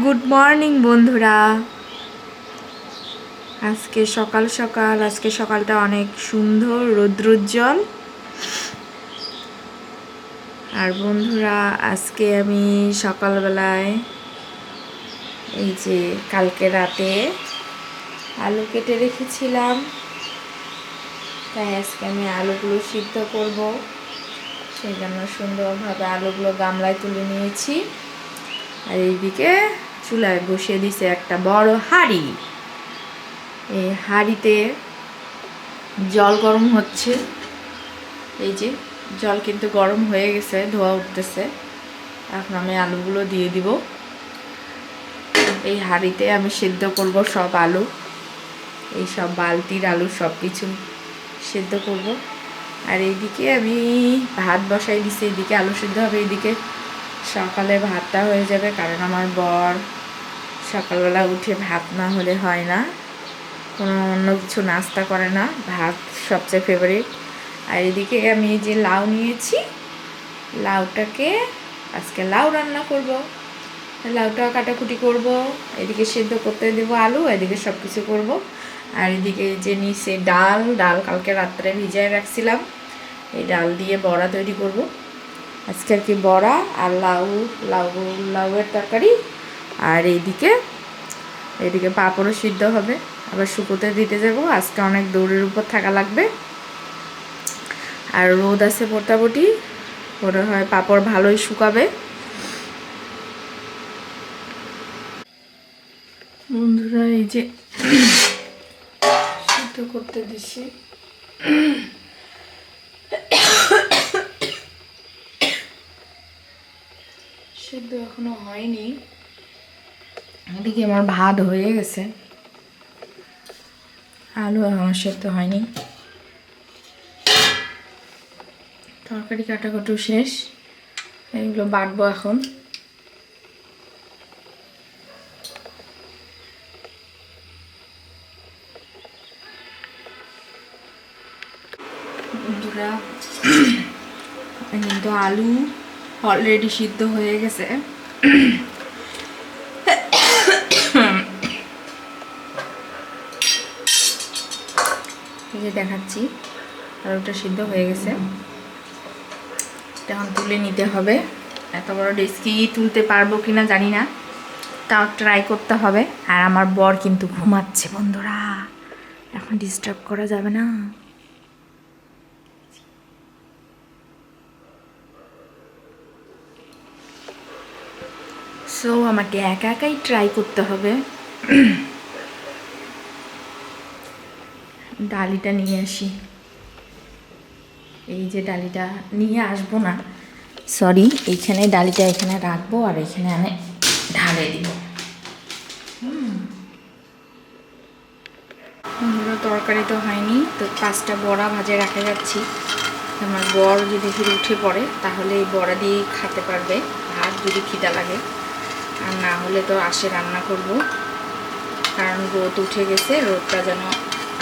Good morning বন্ধুরা। আজকে সকাল সকাল, আজকে সকালটা অনেক সুন্দর, রৌদ্রোজ্জ্বল। আর বন্ধুরা, আজকে আমি সকালবেলায় এই যে কালকে রাতে আলু কেটে রেখেছিলাম। তাই আজকে আমি আলুগুলো সিদ্ধ করব। সেই জন্য সুন্দরভাবে আলুগুলো গামলায় তুলে নিয়েছি। আর এইদিকে চুলায় বসিয়ে দিছে একটা বড় হাঁড়ি। এই হাঁড়িতে জল গরম হচ্ছে। এই যে, জল কিন্তু গরম হয়ে গেছে, ধোয়া উঠতেছে। এখন আমি আলুগুলো দিয়ে দিব। এই হাঁড়িতে আমি সিদ্ধ করব সব আলু। এই সব বালতির আলু সব কিছু সিদ্ধ করব। আর এইদিকে আমি ভাত বসাই দিছি, এইদিকে আলু সিদ্ধ হবে, এইদিকে সকালে ভাতটা হয়ে যাবে, কারণ আমার বর সকালবেলা উঠে ভাত না হলে হয় না। কোনো অন্য কিছু নাস্তা করে না, ভাত সবচেয়ে ফেভারিট আর এদিকে আমি যে লাউ নিয়েছি, লাউটাকে আজকে লাউ রান্না করব। লাউটা কাটাকুটি করব, এদিকে সেদ্ধ করতে দেব আলু, এদিকে সব কিছু করব। আর এদিকে যে নিচে ডাল ডাল কালকে রাত্রে ভিজায় রাখছিলাম, এই ডাল দিয়ে বড়া তৈরি করব। আজকে আর কি বড়া আর লাউ লাউ, লাউয়ের তরকারি। আর এইদিকে এইদিকে পাঁপড়ও সিদ্ধ হবে। আবার শুকোতে দিতে যাব। আজকে অনেক দৌড়ের উপর থাকা লাগবে। আর রোদ আছে মোটামুটি। মনে হয় পাঁপড় ভালোই শুকাবে। বন্ধুরা, এই যে সিদ্ধ করতে দিছি। সিদ্ধ এখনও হয়নি। এদিকে আমার ভাত হয়ে গেছে। আলু আমার সেদ্ধ হয়নি। তরকারি কাটাকুটো শেষ। এগুলো বাটবো এখন। কিন্তু আলু। অলরেডি সিদ্ধ হয়ে গেছে। দেখাচ্ছি, আলুটা সিদ্ধ হয়ে গেছে। এখন তুলে নিতে হবে। এত বড় ডেস্কি তুলতে পারব কিনা জানি না। তাও ট্রাই করতে হবে। আর আমার বর কিন্তু ঘুমাচ্ছে, বন্ধুরা। এখন ডিস্টার্ব করা যাবে না। সো আমাকে একা একাই ট্রাই করতে হবে। ডালিটা নিয়ে আসি। এই যে ডালিটা নিয়ে আসব না। সরি এইখানে ডালিটা এখানে রাখব আর এখানে আমি ঢালে দিব। বন্ধুরা তরকারি তো হয়নি, তো পাঁচটা বড়া ভাজে রাখা যাচ্ছি। আমার বর যদি ফিরে উঠে পড়ে, তাহলে এই বড়া দিয়েই খেতে পারবে। ভাত যদি খিদা লাগে। আর না হলে তো আসে রান্না করব। কারণ রোদ উঠে গেছে, রোদটা যেন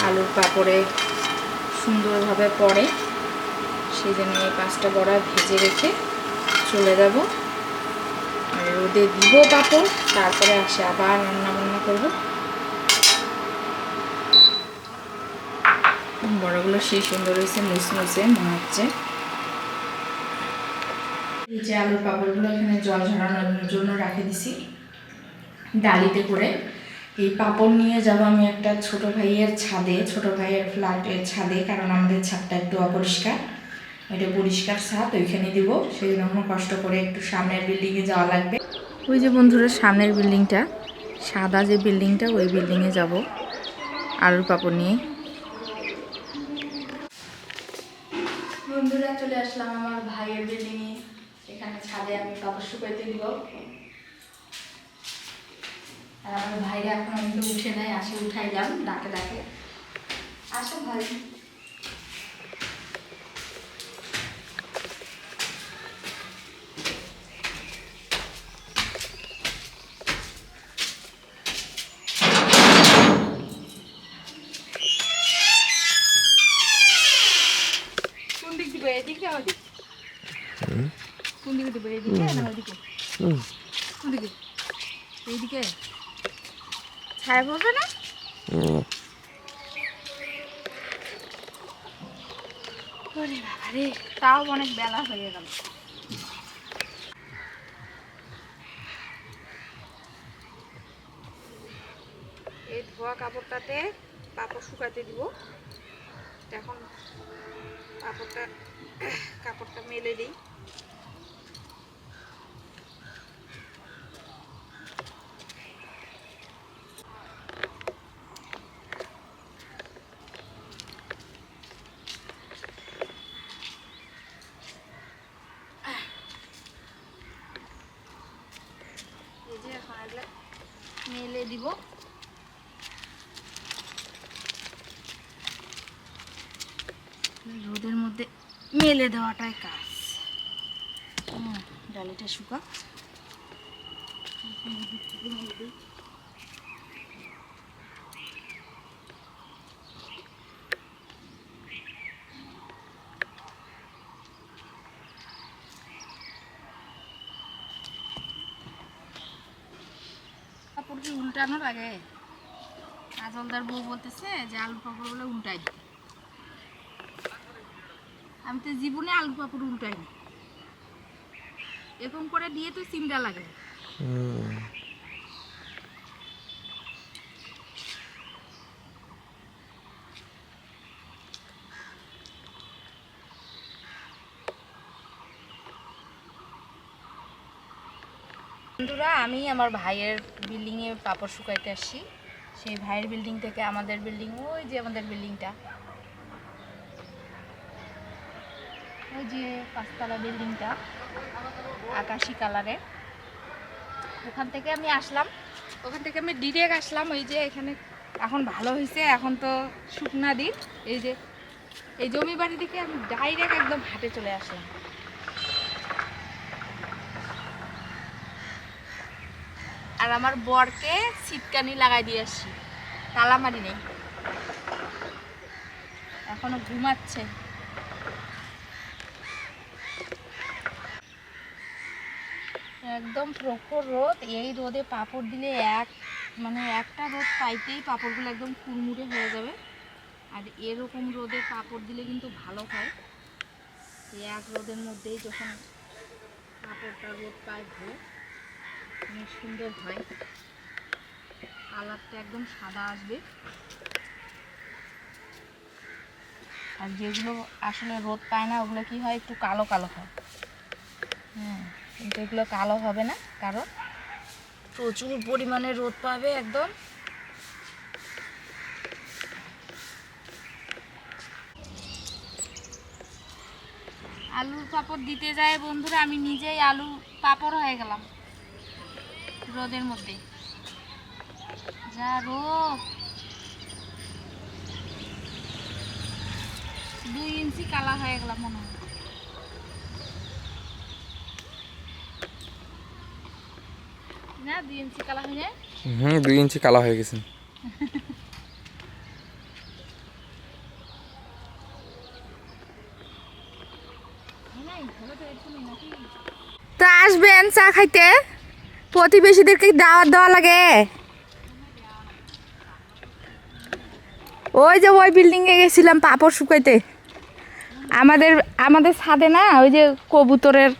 আলুর পাপড়ে সুন্দরভাবে পড়ে। সেই জন্য এই পাঁচটা বড়া ভেজে রেখে চলে যাব। আর রোদে দিব পাপড়, তারপরে আসে আবার রান্না বান্না করব। বড়গুলো সেই সুন্দর হয়েছে মুসমুসে মনে হচ্ছে। যে আলুর পাপড়গুলো এখানে জল ঝরানোর জন্য রাখে দিছি। ডালিতে করে। এই পাপড় নিয়ে যাব আমি একটা ছোট ভাইয়ের ছাদে, ছোট ভাইয়ের ফ্ল্যাটের ছাদে, কারণ আমাদের ছাদটা একটু অপরিষ্কার। এটা পরিষ্কার ছাদ, ওইখানে দিব। সেই জন্য কোনো কষ্ট করে একটু সামনের বিল্ডিংয়ে যাওয়া লাগবে। ওই যে বন্ধুরা, সামনের বিল্ডিংটা সাদা যে বিল্ডিংটা ওই বিল্ডিংয়ে যাব আলুর পাপড় নিয়ে। বন্ধুরা, চলে আসলাম আমার ভাইয়ের বিল্ডিংয়ে এখানে ছাদে আমি তপস্য শুকাইতে দিব। আর আমার ভাইরা এখন আমি তো উঠে নেয় আসে উঠাইলাম, ডাকে ডাকে। আসো ভাই। কোন দিকে এদিকে না ওদিকে? কোন দিকে এইদিকে? ছায়া পড়বে না? তাও অনেক বেলা হয়ে গেল। এই ধোয়া কাপড়টাতে পাপড় শুকাতে দিব। এখন কাপড়টা কাপড়টা মেলে দিই। এগুলো মেলে দিব। রোদের মধ্যে মেলে দেওয়াটাই কাজ। ডালিটা শুকা কাপড় কি আগে কাজলদার বউ বলতেছে যে আলু পাপড় বলে উল্টাই আমি তো জীবনে আলু পাপড় উল্টাইনি। এরকম করে দিয়ে তো চিন্তা লাগে। বন্ধুরা, আমি আমার ভাইয়ের বিল্ডিংয়ে পাপড় শুকাইতে আসছি। সেই ভাইয়ের বিল্ডিং থেকে আমাদের বিল্ডিং, ওই যে আমাদের বিল্ডিংটা। ওই যে পাঁচতলা বিল্ডিংটা, আকাশি কালারের। ওখান থেকে আমি আসলাম। ওখান থেকে আমি ডিরেক্ট আসলাম, ওই যে এখানে এখন ভালো হয়েছে এখন তো শুকনা দিন। এই যে, এই জমি বাড়ি থেকে আমি ডাইরেক্ট একদম হাটে চলে আসলাম। আর আমার বরকে সিটকানি লাগাই দিয়ে আসছি তালা মারি নেই। এখনও ঘুমাচ্ছে। একদম প্রখর রোদ। এই রোদে পাপড় দিলে এক মানে একটা রোদ পাইতেই পাপড়গুলো একদম কুড়মুড়ে হয়ে যাবে। আর এরকম রোদে পাপড় দিলে কিন্তু ভালো হয়। এক রোদের মধ্যেই যখন কাপড়টা রোদ পায় অনেক সুন্দর হয়। কালারটা একদম সাদা আসবে। আর যেগুলো আসলে রোদ পায় না, ওগুলো কি হয়? একটু কালো কালো হয়। হ্যাঁ কিন্তু এগুলো কালো হবে না, কারণ প্রচুর পরিমাণে রোদ পাবে একদম। আলুর পাপড় দিতে যায় বন্ধুরা, আমি নিজেই আলু পাপড় হয়ে গেলাম। রোদের মধ্যে। যা রোদ। দুই ইঞ্চি কালা হয়ে গেলাম মনে হয়। না দুই ইঞ্চি কালা হয়ে যায় হুম দুই ইঞ্চি কালা হয়ে গেছে। তো আসবেন চা খাইতে? প্রতিবেশীদেরকে দাওয়াত দেওয়া লাগে। ওই যে ওই বিল্ডিংয়ে গেছিলাম পাপড় শুকাইতে। আমাদের আমাদের ছাদে না ওই যে কবুতরের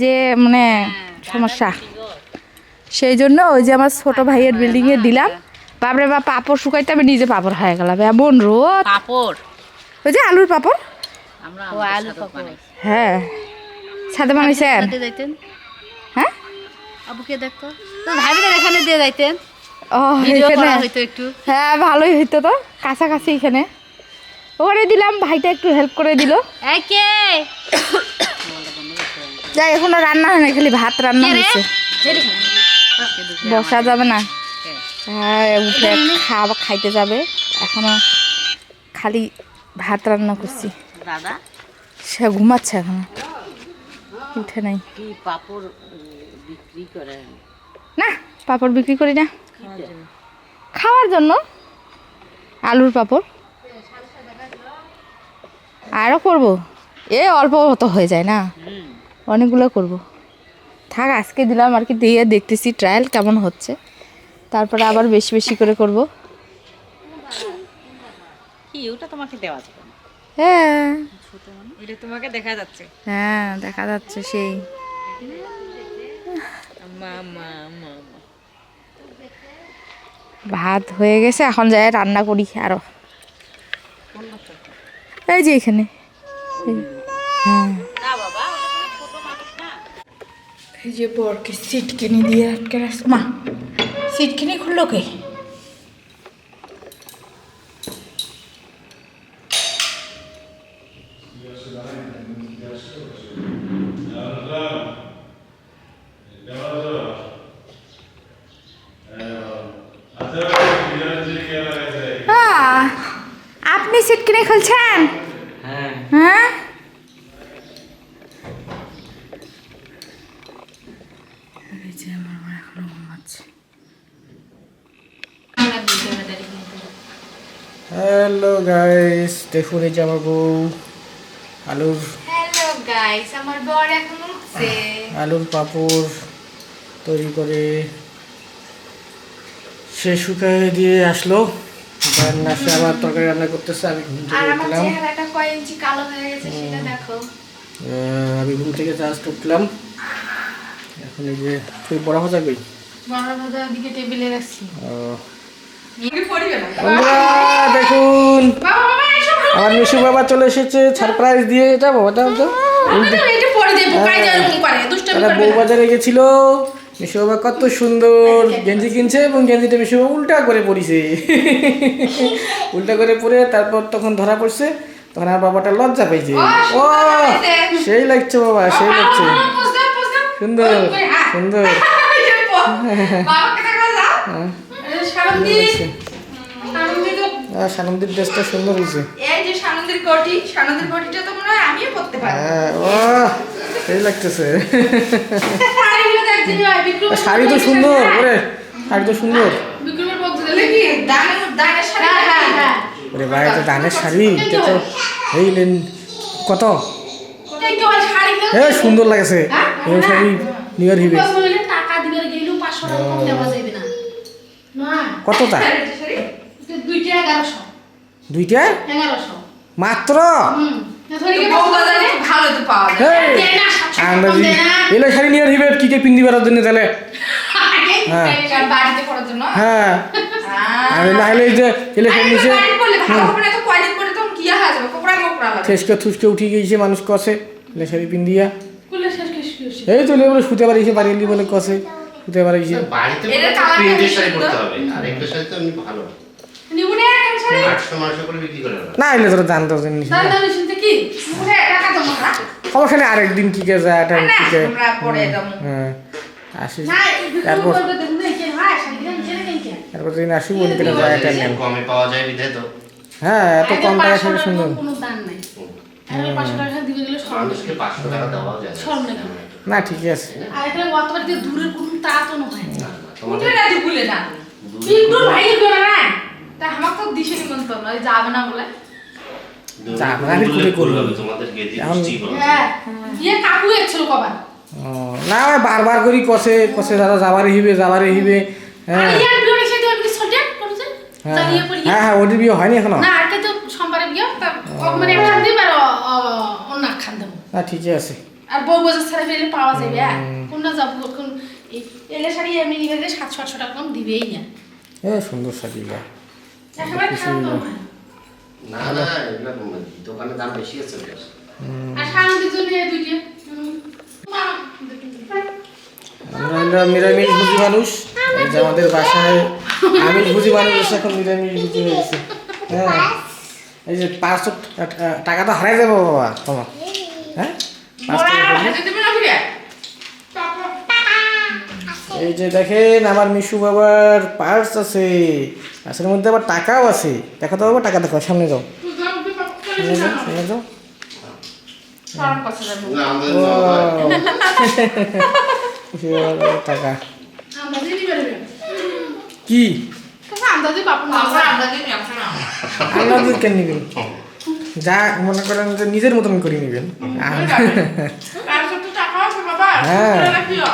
যে মানে সমস্যা। সেই জন্য ওই যে আমার ছোট ভাইয়ের বিল্ডিংয়ে দিলাম। বাপরে বা পাপড় শুকাইতে আমি নিজে পাপড় হয়ে গেলাম। এমন রোদ। পাপড়? ওই যে আলুর পাপড়? হ্যাঁ। ছাদে বানাইছেন? আবুকে দেখতো তো এখানে দিয়ে যাইতেন ও এখানে। হইতো একটু। হ্যাঁ ভালোই হইতো তো। কাছাকাছি এখানে। ওখানে দিলাম ভাইটা একটু হেল্প করে দিল। এই কে? যাই এখনও রান্না হয় না খালি ভাত রান্না হয়েছে বসা যাবে না। হ্যাঁ উঠে খাওয়া খাইতে যাবে। এখনও খালি ভাত রান্না করছি। দাদা? সে ঘুমাচ্ছে এখনও। উঠে নাই। কি পাপড় না পাপড় বিক্রি করি না। খাওয়ার জন্য। আলুর পাপড়। আরও করব। এ অল্প তো হয়ে যায় না। অনেকগুলো করব। থাক আজকে দিলাম আর কি দিয়ে দেখতেছি ট্রায়াল কেমন হচ্ছে। তারপরে আবার বেশি বেশি করে করব। কি ওটা তোমাকে দেওয়া যাবে হ্যাঁ। ওইটা তোমাকে দেখা যাচ্ছে। হ্যাঁ দেখা যাচ্ছে সেই। ভাত হয়ে গেছে এখন যাই রান্না করি আরও। এই যে এখানে। হ্যাঁ। এই যে বরকে সিট কিনে দিয়ে আটকে রাখছে। মা সিট কিনে খুললো কে? আপনি সিট কিনে খুলছেন হ্যাঁ। হ্যালো গাইস দেখুন এই যে আমার বউ। আলুর হ্যালো গাইস আমার বর এখন উঠছে। আলুর পাঁপড় তৈরি করে সে শুকায় দিয়ে আসলো। রান্না সে আবার তরকারি রান্না করতেছে আমি ঘুম থেকে আমার উঠলাম। চেহারাটা কয় ইঞ্চি কালো হয়ে গেছে সেটা দেখো। আহ, আমি ঘুম থেকে জাস্ট উঠলাম। এখন এই যে তুই বড় হয়ে যাবি দেখুন। আমার মিশু বাবা চলে এসেছে সারপ্রাইজ দিয়ে। এটা বাবা দাও তো। এটা পরে দেব কাই যা এরকম করে দুষ্টামি তারা বউ বাজারে গেছিল। মিশু বাবা কত সুন্দর গেঞ্জি কিনছে এবং গেঞ্জিটা মিশু বাবা উল্টা করে পরিছে উল্টা করে পরে তারপর তখন ধরা পড়ছে তখন আর বাবাটা লজ্জা পাইছে। ও সেই লাগছে বাবা সেই লাগছে। সুন্দর সুন্দর। আর সানন্দির ড্রেসটা সুন্দর হয়েছে এই যে সানন্দির কোটি সানন্দির কোটিটা তো মনে হয় আমিও পড়তে পারি হ্যাঁ ও সেই লাগতেছে। শাড়ি তো সুন্দর ওরে শাড়ি তো সুন্দর। শাড়ি হ্যাঁ হ্যাঁ ওরে ভাই তো দানের শাড়ি এটা তো। এই লেন কত এ সুন্দর লাগছে। এই শাড়ি নিয়ার হিবে কত তা দুইটা এগারোশো। দুইটা? এগারোশো। মাত্র? এলে শাড়ি নিয়ার হিবে কি কে পিন্দি বেড়ার জন্য তাহলে? হ্যাঁ। হ্যাঁ। আহ, আর না হলে যে এলে পরে থুসকে উঠি গিয়েছে মানুষ কষে। এলে শাড়ি পিন্দিয়া। এই তো বলে শুতে পারিছে বাড়ি বলে কষে। শুতে পারিছে বাড়িতে শাড়ি। পরতে হবে। আর একটা শাড়ি তো এমনি ভালো। না এলে তোর জানতো জিনিস সমস্যা নেই আরেকদিন কি কে যায় এটা কি কে আমরা পরে একদম হ্যাঁ আসিস। না তারপর বিক্রম করবে দেখুন কেন তারপর যায় এটা নেন। কমে পাওয়া যায় তো। হ্যাঁ এত কম টাকা শাড়ি সুন্দর। না। ঠিকই আছে। আর এখানে অতবার দিয়ে দূরের কোনো তা তো নয়। না, যাবে না বলে। হ্যাঁ ইয়ে কাকু এসেছিল না বারবার করি কষে কষে দাদা যাবারে হিবে যাবারে হিবে হ্যাঁ। হ্যাঁ হ্যাঁ হ্যাঁ ওটির বিয়ে হয়নি এখনও? না আজকে তো সোমবারে বিয়ে তা মানে একখান দিব আর অ- অ- অন্য একখান দেবো। না ঠিকই আছে। আর বউ বাজার ছাড়া ফেলে পাওয়া যাবে কোনটা যাব কোন এলে শাড়ি সাতশো আটশো টাকা কম দিবেই না। এ সুন্দর নয়। না। না এগুলো দোকানে দাম বেশি আছে আমরা হলো নিরামিষ ভুজি মানুষ। এই যে আমাদের বাসায় আমিষ ভুজি মানুষ এখন নিরামিষ ভুজি হয়ে গেছে। হ্যাঁ। এই যে পাঁচশো টাকা তো হারাই যাব বাবা তোমার। হ্যাঁ? এই যে দেখেন আমার মিশু বাবার পার্স আছে। পার্সের মধ্যে আবার টাকাও আছে। দেখো তো বাবা টাকা দেখো সামনে যাও। সামনে যাও সামনে যাও। টাকা। কি? আন্দাজে কেন নিবেন? যা মনে করেন যে নিজের মতন করে নিবেন। আর ছোট টাকা আছে বাবা হ্যাঁ। রাখিও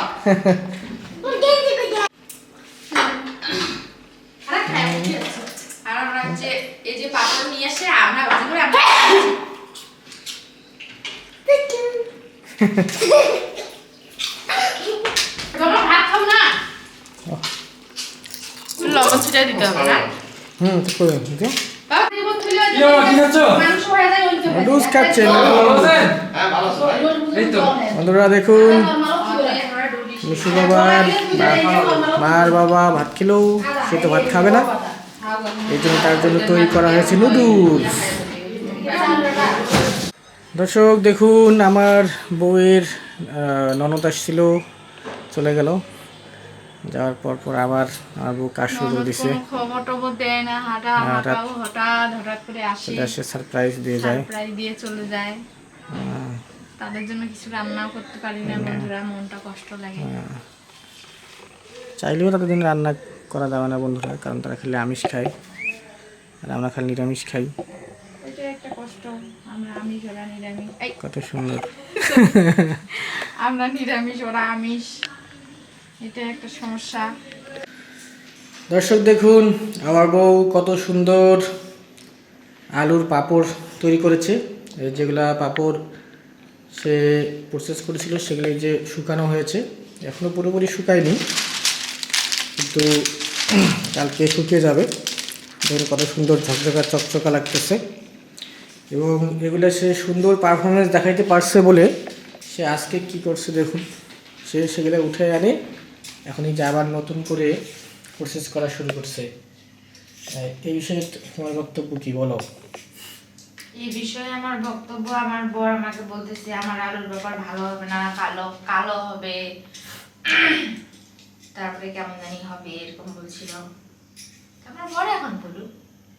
আরে খাই কি আছে আর আমরা হচ্ছে এই যে পাপড় নিয়ে আসে আমরা ভাজি করে আমরা তোমরা ভাত খাও না লবণ ছিটাই দিতে হবে না? হুম ঠিক করে হয়ে হ্যাঁ। বন্ধুরা দেখুন। বাবার মার বাবা ভাত খেলেও সে তো ভাত খাবে না। এই জন্য তার জন্য তৈরি করা হয়েছে নুডলস। দর্শক দেখুন আমার বউয়ের ননদ আসছিল চলে গেল। যাওয়ার পর পর আবার আমার বউ কাজ শুরু দিছে। হ্যাঁ, আসে। সারপ্রাইজ দিয়ে যায়। দিয়ে চলে যায়। তাদের জন্য কিছু রান্নাও করতে পারি না বন্ধুরা মনটা কষ্ট লাগে। চাইলেও তাদের জন্য রান্না করা যাবে না বন্ধুরা কারণ তারা খেলে আমিষ খায় আর আমরা খালি নিরামিষ খাই। কষ্ট আমরা আমিষ ওরা নিরামিষ। কত সুন্দর। আমরা নিরামিষ ওরা আমিষ। এটা একটা সমস্যা। দর্শক দেখুন আমার বউ কত সুন্দর আলুর পাঁপড় তৈরি করেছে। যেগুলা পাঁপড় সে প্রসেস করেছিল সেগুলো যে শুকানো হয়েছে। এখনও পুরোপুরি শুকায়নি কিন্তু কালকে শুকিয়ে যাবে। দেখুন কত সুন্দর ঝকঝকা চকচকা লাগতেছে। এবং এগুলো সে সুন্দর পারফরমেন্স দেখাইতে পারছে বলে সে আজকে কি করছে দেখুন। সে সেগুলো উঠে আনে, এখনই যে আবার নতুন করে প্রসেস করা শুরু করছে। এই বিষয়ে তোমার বক্তব্য কি বলো? এই বিষয়ে আমার বক্তব্য, আমার বর আমাকে বলতেছে, আমার আলুর ব্যাপার ভালো হবে না, কালো কালো হবে। তারপরে কেমন জানি হবে, এরকম বলছিল। আমার বর এখন বলুক,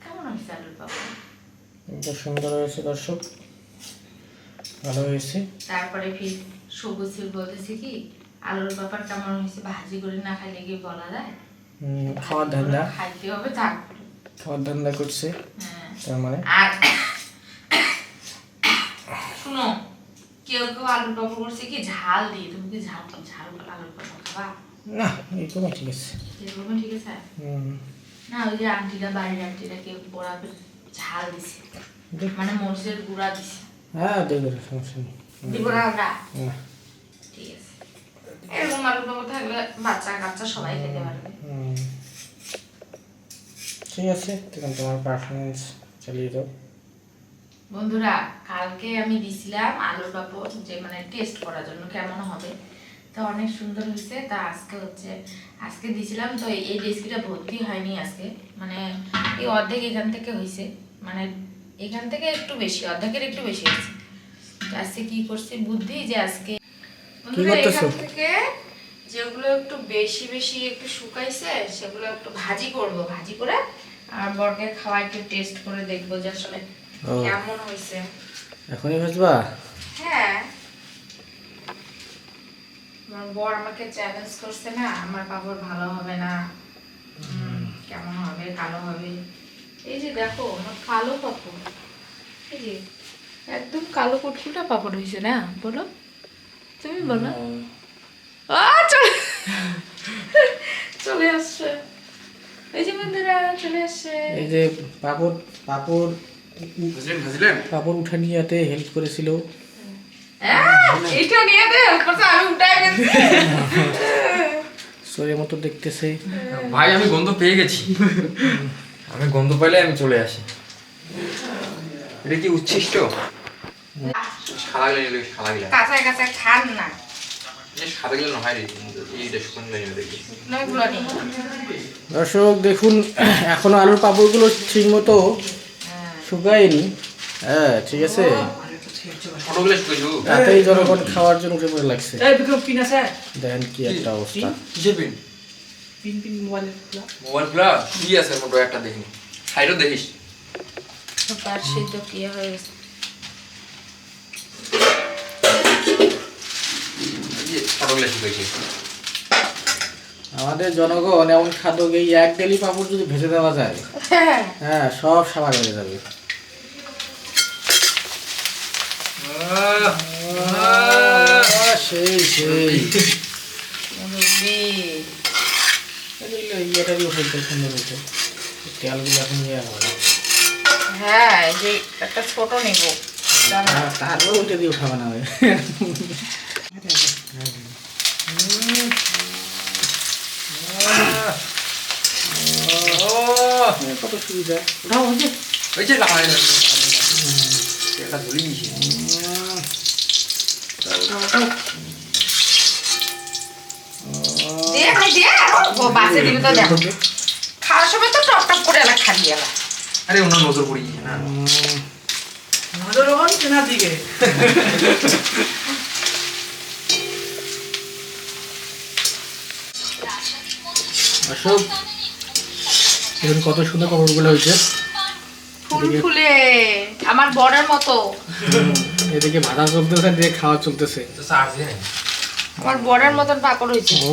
কেমন হয়েছে আলুর ব্যাপার? এটা সুন্দর হয়েছে দর্শক। ভালো হয়েছে। তারপরে ফির সবুজ সিল বলতেছে কি আলুর ব্যাপার কেমন হয়েছে ভাজি করে না খাইলে কি বলা যায়? খাওয়ার ধান্দা। খাইতে হবে থাক খাওয়ার ধান্দা করছে। হ্যাঁ। তার মানে? আর শুনো কেউ কেউ আলুর পাপড় করছে কি ঝাল দিয়ে তুমি কি ঝাল ঝাল আলুর পাপড় খাবা? না এইরকম ঠিক আছে। এরকম ঠিক আছে? না ওই যে আন্টিরা বাড়ির আন্টিরা কেউ পোড়া ঝাল দিছে। মানে মরিচের গুঁড়া দিছে। হ্যাঁ দেখবে সমস্যা নেই। দিব না আমরা? ঠিক আছে। এরকম আলুর পাপড় থাকলে বাচ্চা কাচ্চা সবাই খেতে পারবে। ঠিক আছে তখন তোমার পারফরমেন্স চালিয়ে দাও। বন্ধুরা কালকে আমি দিছিলাম আলুর পাপড় যে মানে টেস্ট করার জন্য কেমন হবে। তো অনেক সুন্দর হয়েছে। তা আজকে হচ্ছে আজকে দিছিলাম। তো এই রেসিপিটা ভর্তি হয়নি আজকে। মানে এই অর্ধেক এখান থেকে হয়েছে। মানে এখান থেকে একটু বেশি অর্ধেকের একটু বেশি তো আজকে কি করছি? বুদ্ধি যে আজকে এখান থেকে যেগুলো একটু বেশি বেশি একটু শুকাইছে সেগুলো একটু ভাজি করব। ভাজি করে আর বরকে খাওয়া একটু টেস্ট করে দেখব যে আসলে কেমন হয়েছে। এখনই ভাজবা? হ্যাঁ। আমার বর আমাকে চ্যালেঞ্জ করছে না আমার পাপড় ভালো হবে না। কেমন হবে কালো হবে। এই যে দেখো আমার কালো পাপড়। এই যে একদম কালো কুটকুটা পাপড় হয়েছে না? বলো। তুমি বলো। আ, চলে চলে আসছে। এই যে বন্ধুরা চলে আসছে। এই যে পাপড় পাপড় পাপড় উঠা নিয়ে হেল্প করেছিল এটা নিয়ে আমি উঠাই গেছি মতো দেখতেছে। ভাই আমি গন্ধ পেয়ে গেছি। আমি গন্ধ পাইলে আমি চলে আসি। এটা কি উচ্ছিষ্ট? খান না। দর্শক দেখুন এখনও আলুর পাপড়গুলো ঠিক মতো শুকায়নি। হ্যাঁ ঠিক আছে। তাতেই জনগণ খাওয়ার জন্য লাগছে? দেখেন কি একটা অবস্থা। কিসের pin pin pin mobile mobile খোলা কি আছে মোটো একটা দেখিনি। সাইডও দেখিস? তার সিদ্ধ কি হয়ে গেছে? এই যে আমাদের জনগণ এমন খাদ্য এই এক ডেলি পাপড় যদি ভেজে দেওয়া যায়? হ্যাঁ। সব সাবার হয়ে যাবে। সেই সেই। ইয়েটা দিয়ে ফেলতে সুন্দর হয়েছে তেলগুলো এখন ইয়ে হবে হ্যাঁ যে একটা ছোট নেব। তার- তারপর ওইটা দিয়ে উঠাবে না হয়। কত সুবিধা উঠাও হচ্ছে ওই যে লাগাই একটা ধুলি দিয়েছি দে। ভাই ও বাসে দিবি তো দেখো। খাওয়ার সময় তো টপ টপ করে এলা খালি এলা আরে অন্য নজর পড়ে না। নজর হন কেনার দিকে? অশোক দেখুন কত সুন্দর কাপড়গুলো হয়েছে। ফুল ফুলে আমার বরের মতো। এদিকে ভাড়া চলতেছে দিয়ে খাওয়া চলতেছে। তো চার্জ দিয়ে নাই। আমার বরের মতন পাপড় হয়েছে। ও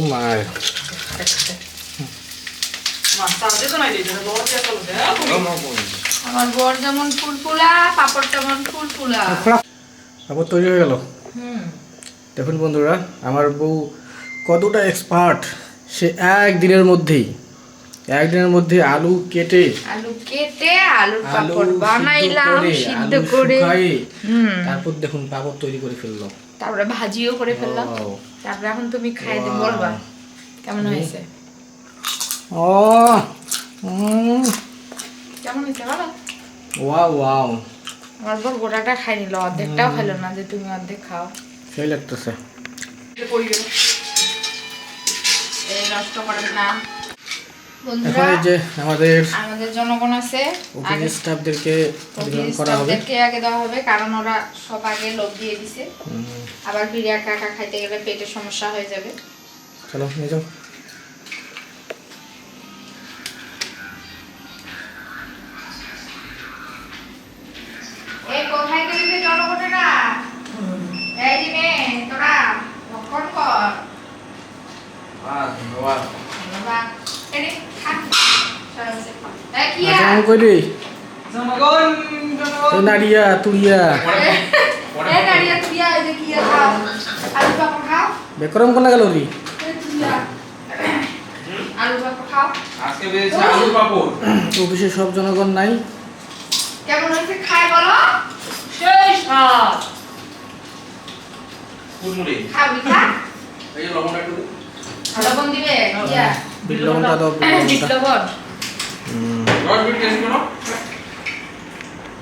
আমার বর যেমন ফুলফুলা পাপড় তেমন ফুলফুলা। তৈরি হয়ে গেল। দেখুন বন্ধুরা আমার বউ কতটা এক্সপার্ট সে একদিনের মধ্যেই একদিনের মধ্যে আলু কেটে আলু কেটে আলুর আলু পাপড় বানাইলাম সিদ্ধ করে। তারপর দেখুন পাপড় তৈরি করে ফেলল। তারপরে ভাজিও করে ফেললাম. তারপরে এখন তুমি খাই দিয়ে বলবা কেমন হয়েছে? ও কেমন হয়েছে বলো? Wow wow. আমার বর গোটাটা খাই নিল অর্ধেকটাও খেলো না যে তুমি অর্ধেক খাও। সেই লাগতেছে। এই নষ্ট করেন না। এখন এই যে আমাদের আমাদের জনগণ আছে আগে স্টাফদেরকে বিতরণ করা হবে। স্টাফদেরকে আগে দেওয়া হবে কারণ ওরা সব আগে লোভ দিয়ে দিছে। আবার বিরিয়া কাকা খাইতে গেলে পেটের সমস্যা হয়ে যাবে। চলো নিয়ে যাও। আর। আলু পাপড় খাও আজকে বেরিয়েছে আলু পাপড় অফিসে সব জনগণ নাই কেমন হয়েছে খায় বলো কুরমুড়ি খাবি খা এই লবণটা একটু দে। লবণ দিবে ইয়া লবণটা দাও লবণ হুম, দশ মিনিট টেস্ট করো